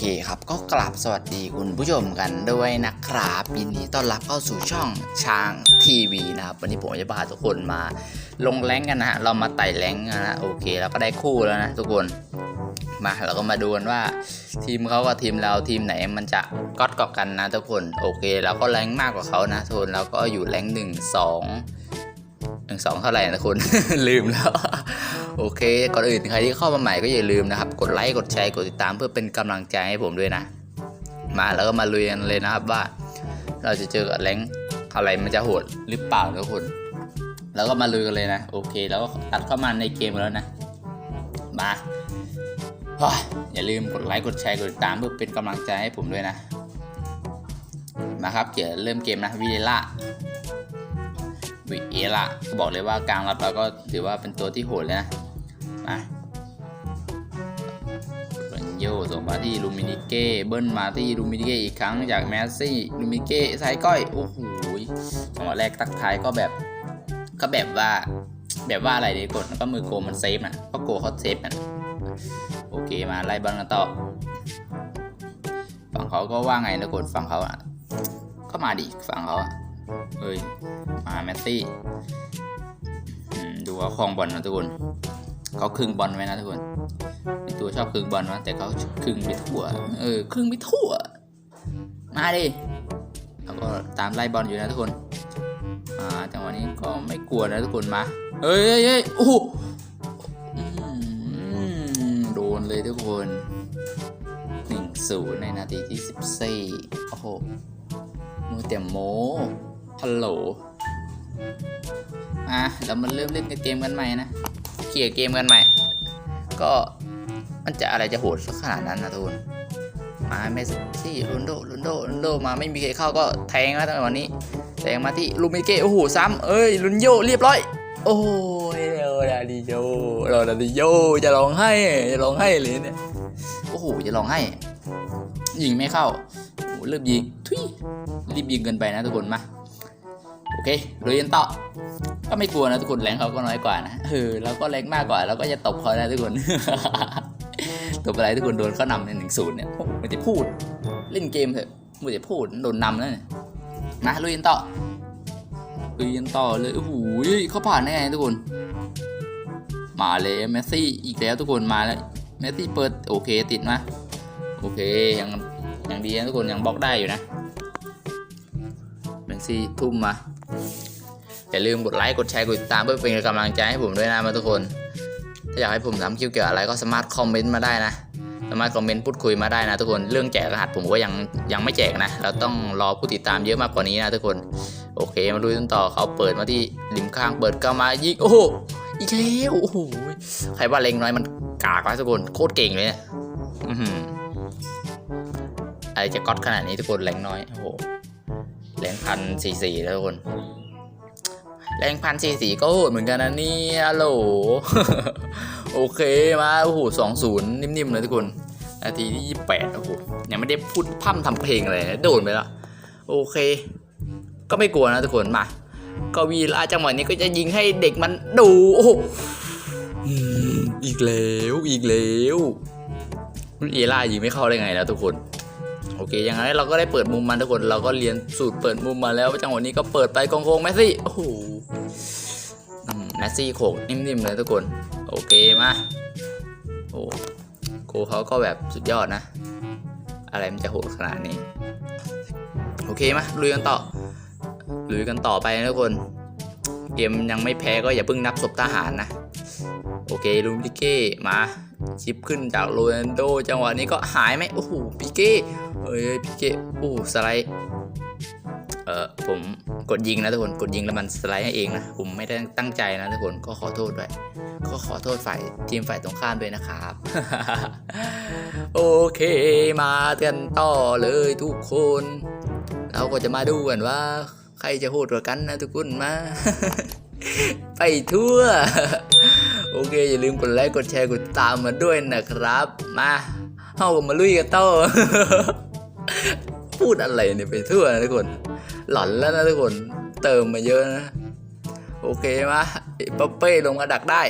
โอเคครับก็กลับสวัสดีคุณผู้ชมกันด้วยนะครับยินดีต้อนรับเข้าสู่ช่องช้างทีวีนะครับวันนี้ผมจะพาทุกคนมาลงแรงกันนะฮะเรามาไต่แรงกันนะโอเคเราก็ได้คู่แล้วนะทุกคนมาเราก็มาดูกันว่าทีมเขากับทีมเราทีมไหนมันจะก๊อตกว่ากันนะทุกคนโอเคเราก็แรงมากกว่าเขานะทุกคนเราก็อยู่แรงหนึ่งสองหนึ่งสองเท่าไหร่นะคุณลืมแล้ว โอเค ก่อนอื่นใครที่เข้ามาใหม่ก็อย่าลืมนะครับ กดไลค์ กดแชร์ กดติดตามเพื่อเป็นกำลังใจให้ผมด้วยนะ มาแล้วก็มาลุยกันเลยนะครับว่า เราจะเจอกับแรงอะไรมันจะโหดหรือเปล่าทุกคน แล้วก็มาลุยกันเลยนะ โอเค แล้วก็ตัดเข้ามาในเกมแล้วนะ มาอย่าลืมกดไลค์ กดแชร์ กดติดตามเพื่อเป็นกำลังใจให้ผมด้วยนะ มาครับ เดี๋ยวเริ่มเกมนะวิเดล่าวิเอละก็บอกเลยว่ากลางรับเราก็ถือว่าเป็นตัวที่โหดเลยนะ มาเบนโยส่งมาที่ลูมินิเก้เบิ้ลมาที่ลูมินิเก้อีกครั้งจากแมสซี่ลูมินิเก้ซ้ายก้อย โอ้โหจังหวะแรกตักท้ายก็แบบ ก็แบบว่าแบบว่าอะไรดีกดแล้วก็มือโกมันเซฟน่ะก็โกเขาเซฟน่ะโอเคมาไล่บอลกันต่อฝั่งเขาก็ว่าไงนะกดฝั่งเขาอะก็มาดิฝั่งเขาอะเฮ้ยมาแมสซี่ดูว่าคลองบอลนะทุกคน เขาครึ่งบอลไว้นะทุกคนเป็นตัวชอบครึ่งบอลนะแต่เขาครึ่งไปทั่ว เออครึ่งไปทั่ว มาดิแล้วก็ตามไล่บอลอยู่นะทุกคน อ่าจังหวะนี้ก็ไม่กลัวนะทุกคนมาเฮ้ยเฮ้ยโอ้โหโดนเลยทุกคนหนึ่งศูนย์ในนาทีที่สิบสี่โอ้โหมือเต็มโมฮัลโหลอะเรามาเริ่มเล่นเกมกันใหม่นะ เขียร์เกมกันใหม่ ก็มันจะอะไรจะโหดสักขนาดนั้นนะทุนมาเมสซี่ลุนโดลุนโดลุนโดมาไม่มีใครเข้าก็แทงแล้วตั้งแต่วันนี้แทงมาที่ลูมิเกโอ้โหซ้ำเอ้ยลุนโยเรียบร้อย โอ้ยโรดาดิโยโรดาดิโยจะร้องไห้จะร้องไห้เลยเนี่ยโอ้โหจะร้องไห้ยิงไม่เข้าโอ้เริ่มยิงทุยรีบยิงเกินไปนะทุกคนมา โอเคลุยกันต่อก็ไม่กลัวนะทุกคนแรงเขาก็น้อยกว่านะเออเราก็แรงมากกว่าเราก็จะตบเขานะทุกคนตบอะไรทุกคนโดนเขานำในหนึ่งศูนย์เนี่ยโอ้ไม่ได้พูด เล่นเกมเถอะไม่ได้พูดโดนนำแล้วเนี่ยมาลุยกันต่อลุยกันต่อเลยโอ้โหเขาผ่านได้ไงทุกคน มาเลยเมสซี่อีกแล้วทุกคนมาแล้วเมสซี่เปิดโอเคติดมาโอเคยังยังดีนะทุกคนยังบล็อกได้อยู่นะเป็นซี่ทุ่มมา อย่าลืมกดไลค์กดแชร์กดติดตามเพื่อเป็นกำลังใจให้ผมด้วยนะมาทุกคน ถ้าอยากให้ผมทำคลิปเกี่ยวกับอะไรก็สามารถคอมเมนต์มาได้นะสามารถคอมเมนต์พูดคุยมาได้นะทุกคนเรื่องแจกรหัสผมก็ยังยังไม่แจกนะเราต้องรอผู้ติดตามเยอะมากกว่านี้นะทุกคน โอเคมาดูกันต่อเขาเปิดมาที่ริมข้างเปิดเข้ามายิงโอ้โหอีกแล้วโอ้โหใครว่าเล็งน้อยมันกากวะทุกคนโคตรเก่งเลยเนี่ยอื้อหืออะไรจะก๊อตขนาดนี้ทุกคนแรงน้อยโอ้โห แรงพันสี่สี่แล้วทุกคน แรงพันสี่สี่ก็โหดเหมือนกันนะเนี่ยโหล โอเคมาโอ้โหสองศูนย์นิ่มๆเลยทุกคน นาทีที่ยี่แปดโอ้โหยังไม่ได้พูดพร่ำทำเพลงเลยโดนไปแล้วโอเค ก็ไม่กลัวนะทุกคนมาก็วีลาจังหวะนี้ก็จะยิงให้เด็กมันดูโอ้โหอีกแล้วอีกแล้วเอล่ายิงไม่เข้าได้ไงแล้วทุกคน โอเคอย่างนั้นเราก็ได้เปิดมุมมันทุกคนเราก็เรียนสูตรเปิดมุมมาแล้วจังหวะนี้ก็เปิดไปกองโค้งแมสซี่โอ้โหแมสซี่โขกนิ่มๆเลยทุกคนโอเคมาโอ้โกเขาก็แบบสุดยอดนะ อะไรมันจะโหดขนาดนี้ โอเคมาลุยกันต่อลุยกันต่อไปนะทุกคน เกมยังไม่แพ้ก็อย่าเพิ่งนับศพทหารนะ โอเคลูมิเก้มาชิปขึ้นจากโรนัลโดจังหวะนี้ก็หายไหมโอ้โหปิเก้เอ้ยปิเก้โอ้สไลด์เออผมกดยิงนะทุกคนกดยิงแล้วมันสไลด์ให้เองนะผมไม่ได้ตั้งใจนะทุกคนก็ขอโทษด้วยก็ขอโทษฝ่ายทีมฝ่ายตรงข้ามด้วยนะครับ โอเคมากันต่อเลยทุกคน เราก็จะมาดูกันว่า ใครจะโหดกว่ากันนะทุกคนมา ไปทั่ว โอเค อย่าลืมกดไลค์กดแชร์กดติดตามมาด้วยนะครับ มาเฮาก็มาลุยกันต่อพูดอะไรเนี่ยไปทั่วนะทุกคน หลอนแล้วนะทุกคน เติมมาเยอะนะ โอเคมาเอ็มปัปเป้ลงมาดักได้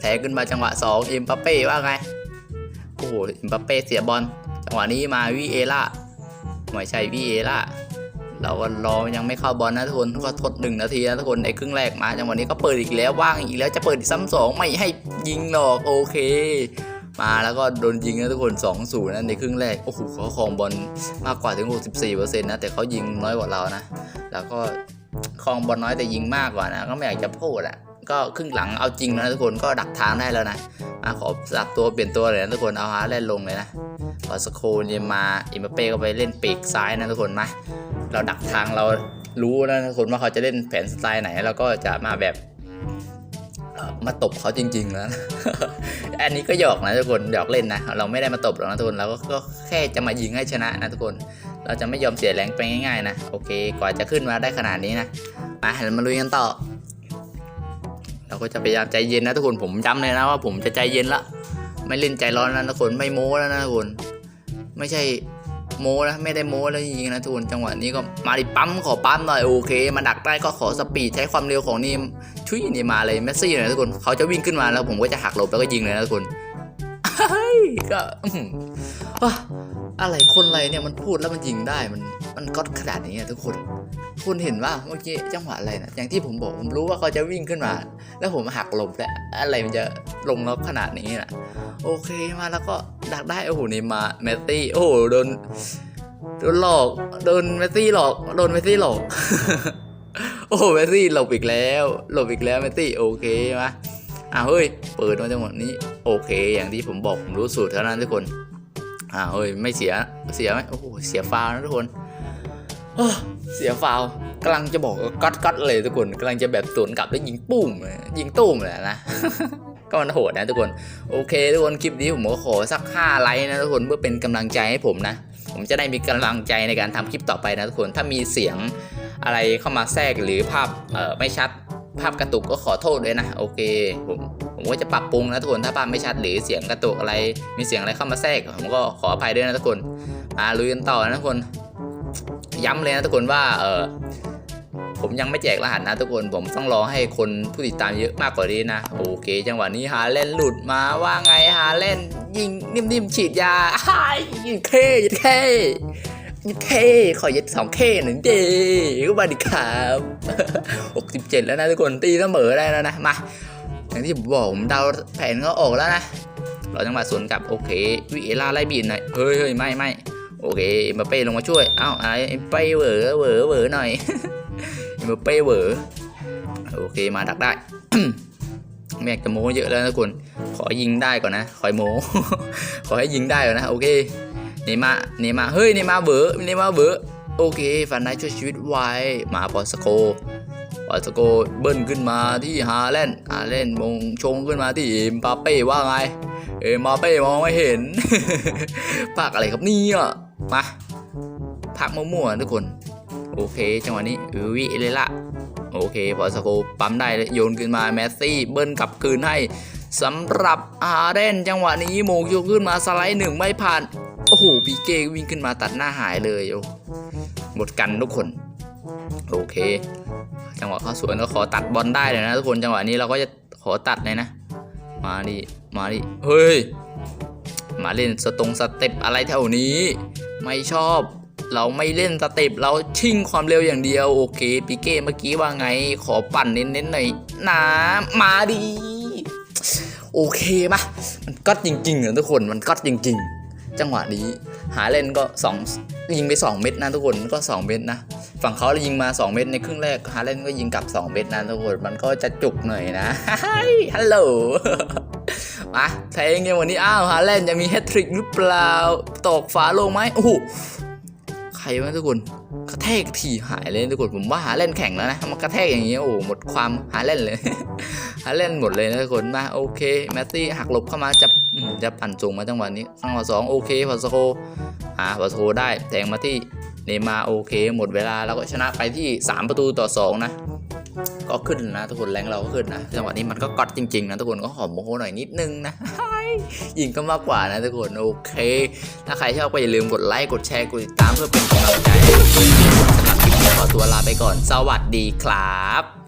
แทงขึ้นมาจังหวะสองเอ็มปัปเป้ว่าไงโอ้โหเอิมบัปเป้เสียบอลจังหวะนี้มาวิเอล่าไม่ใช่วิเอล่า เราก็รอยังไม่เข้าบอลนะทุกคนก็ทดหนึ่งนาทีนะทุกคนในครึ่งแรกมาจังหวะนี้ก็เปิดอีกแล้วว่างอีกแล้วจะเปิดซ้ำสองไม่ให้ยิงหรอกโอเค มาแล้วก็โดนยิงนะทุกคน2 0นะในครึ่งแรกโอ้โหเขาครองบอลมากกว่าถึง 64%นะแต่เขายิงน้อยกว่าเรานะ แล้วก็ครองบอลน้อยแต่ยิงมากกว่านะก็ไม่อยากจะพูดอะก็ครึ่งหลังเอาจริงนะทุกคนก็ดักทางได้แล้วนะมาขอสลับตัวเปลี่ยนตัวเลยนะทุกคนเอาฮาแลนด์ลงเลยนะพอสโคเนี่ยมาอิมบัปเป้ก็ไปเล่นปีกซ้ายนะทุกคนมา เราดักทางเรารู้นะทุกคนว่าเขาจะเล่นแผนสไตล์ไหนเราก็จะมาแบบมาตบเขาจริงๆแล้วนะ อันนี้ก็หยอกนะทุกคนหยอกเล่นนะ เราไม่ได้มาตบหรอกนะทุกคนเราก็ก็แค่จะมายิงให้ชนะนะทุกคน เราจะไม่ยอมเสียแรงไปง่ายๆนะ โอเค กว่าจะขึ้นมาได้ขนาดนี้นะมาเรามาลุยกันต่อ เราก็จะพยายามใจเย็นนะทุกคน ผมย้ำเลยนะว่าผมจะใจเย็นละ ไม่เล่นใจร้อนแล้วนะทุกคน ไม่โม้แล้วนะทุกคน ไม่ใช่ โม้นะไม่ได้โม้แล้วจริงๆนะทุกคนจังหวะนี้ก็มาดิปั๊มขอปั๊มหน่อยโอเค มาดักได้ก็ขอสปีดใช้ความเร็วของนี่ชุยนี่มาเลยเมสซี่นะทุกคนเขาจะวิ่งขึ้นมาแล้วผมก็จะหักหลบแล้วก็ยิงเลยนะทุกคนเฮ้ยก็ อะไรคนอะไรเนี่ยมันพูดแล้วมันยิงได้มันมันก็ขนาดนี้อะทุกคน คุณเห็นว่าเมื่อกี้จังหวะอะไรนะอย่างที่ผมบอกผมรู้ว่าเขาจะวิ่งขึ้นมา แล้วผมหักหลบแล้วอะไรมันจะลงล็อกขนาดนี้นะโอเคมาแล้วก็ดักได้โอ้โหนี่มาเมสซี่โอ้โหโดนโดนหลอกโดนเมสซี่หลอกโดนเมสซี่หลอก โอ้เมสซี่หลบอีกแล้วหลบอีกแล้วเมสซี่โอเคมาอ่าเฮ้ยเปิดมาจังหวะนี้ โอเค อย่างที่ผมบอกผมรู้สูตรเท่านั้นทุกคน อ่าเฮ้ยไม่เสียเสียไหมโอ้โหเสียฟาวนะทุกคนเสียฟาวกำลังจะบอกก๊อตก๊อตเลยทุกคนกำลังจะแบบสวนกลับแล้วยิงปุ้มยิงตุ้มเลยนะก็มันโหดนะทุกคนโอเค ทุกคนคลิปนี้ผมก็ขอสัก5ไลค์นะทุกคนเพื่อเป็นกำลังใจให้ผมนะ ผมจะได้มีกำลังใจในการทำคลิปต่อไปนะทุกคนถ้ามีเสียงอะไรเข้ามาแทรกหรือภาพเออไม่ชัดภาพกระตุกก็ขอโทษด้วยนะ โอเคผม ผมก็จะปรับปรุงนะทุกคนถ้าภาพไม่ชัดหรือเสียงกระตุกอะไร มีเสียงอะไรเข้ามาแทรก ผมก็ขออภัยด้วยนะทุกคนมาลุยกันต่อนะทุกคน ย้ำเลยนะทุกคนว่าเออผมยังไม่แจกรหัสนะทุกคนผมต้องรอให้คนผู้ติดตามเยอะมากกว่านี้นะ โอเค จังหวะนี้ฮาเล่นหลุดมาว่าไงฮาเล่นยิงนิ่มๆฉีดยาอ้ายยิงเคยิงเคยิงเคขอยึดสองเคหนึ่งเดก็มาดิครับ67แล้วนะทุกคนตีเสมอได้แล้วนะมา อย่างที่ผมบอกผมเดาแผนก็ออกแล้วนะเราจังหวะสวนกลับโอเควิเอล่าไล่บีนหน่อยเฮ้ยเฮ้ยไม่ไม่โอเคเอ็มบัปเป้ลงมาช่วยเอ้าไอ้ไปเหวอเหวอเหวอหน่อยเอ็มบัปเป้เหวอโอเคมาดักได้ไม่กจะโม้เยอะแล้วนะทุกคนขอยิงได้ก่อนนะขอโม้ขอให้ยิงได้ก่อนนะโอเคเนมาเนมาเฮ้ยเนมาเบอร์เนมาเบอร์โอเคฟันได้ช่วยชีวิตไว้มาปอสโก ปอสโกเบิ้ลขึ้นมาที่ฮาแลนด์ฮาแลนด์มงชงขึ้นมาที่เอ็มปาเป้ว่าไง เอ็มปาเป้มองไม่เห็นภาคอะไรครับนี่ยมาภาคมั่วๆทุกคน โอเค จังหวะนี้วิเลยละโอเคพอสโคปั๊มได้โยนขึ้นมาแมสซี่เบิ้ลกลับคืนให้สำหรับอาเดนจังหวะนี้โมงโยกขึ้นมาสไลด์หนึ่งไม่ผ่าน โอ้โหปีเก้วิ่งขึ้นมาตัดหน้าหายเลยโอ้หมดกันทุกคน โอเค จังหวะเข้าสวนก็ขอตัดบอลได้เลยนะทุกคนจังหวะนี้เราก็จะขอตัดเลยนะ มาดิมาดิเฮ้ยมาเล่นสตรงสเต็ปอะไรแถวนี้ ไม่ชอบเราไม่เล่นสเต็ปเราชิงความเร็วอย่างเดียวโอเคปีเก้เมื่อกี้ว่าไงขอปั่นเน้นๆหน่อยนะมาดีโอเคมามันก็จริงๆเหรอทุกคนมันก็จริง ๆ จังหวะนี้ หาเล่นก็2ยิงไป 2 เม็ดนะทุกคนก็ 2 เม็ดนะ ฝั่งเขาเลยยิงมา 2 เม็ดในครึ่งแรกฮาเลนก็ยิงกลับ 2 เม็ดนะทุกคนมันก็จะจุกหน่อยนะฮัลโหลมาแทงเกมวันนี้อ้าวฮาแลนจะมีแฮตทริกหรือเปล่าตอกฝาลงไหมโอ้โหใครวะทุกคนกระแทกทีหายเลยทุกคนผมว่าหาเล่นแข่งแล้วนะมันกระแทกอย่างเงี้ยโอ้หมดความหาเล่นเลย หาเล่นหมดเลยนะทุกคนมาโอเคแมตตี้หักหลบเข้ามาจะจะปั่นสูงมาจังหวะนี้จังหวะสองโอเคพอสโคอ่าพอสโคได้แทงมาที่ เนย์มาโอเค หมดเวลาแล้วก็ชนะไปที่ 3 ประตูต่อ 2 นะ ก็ขึ้นนะทุกคนแรงเราก็ขึ้นนะจังหวะนี้มันก็กอดจริงๆนะทุกคนก็หอมโมโหหน่อยนิดนึงนะยิงก็มากกว่านะทุกคนโอเค ถ้าใครชอบก็อย่าลืมกดไลค์กดแชร์กดติดตามเพื่อเป็นกำลังใจให้สำหรับคลิปนี้ขอตัวลาไปก่อน สวัสดีครับ